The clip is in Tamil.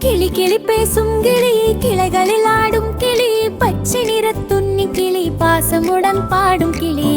கிளி கிளி பேசும் கிளி கிளைகளில் ஆடும் கிளி பச்சை நிற துண்ணி கிளி பாசமுடன் பாடும் கிளி.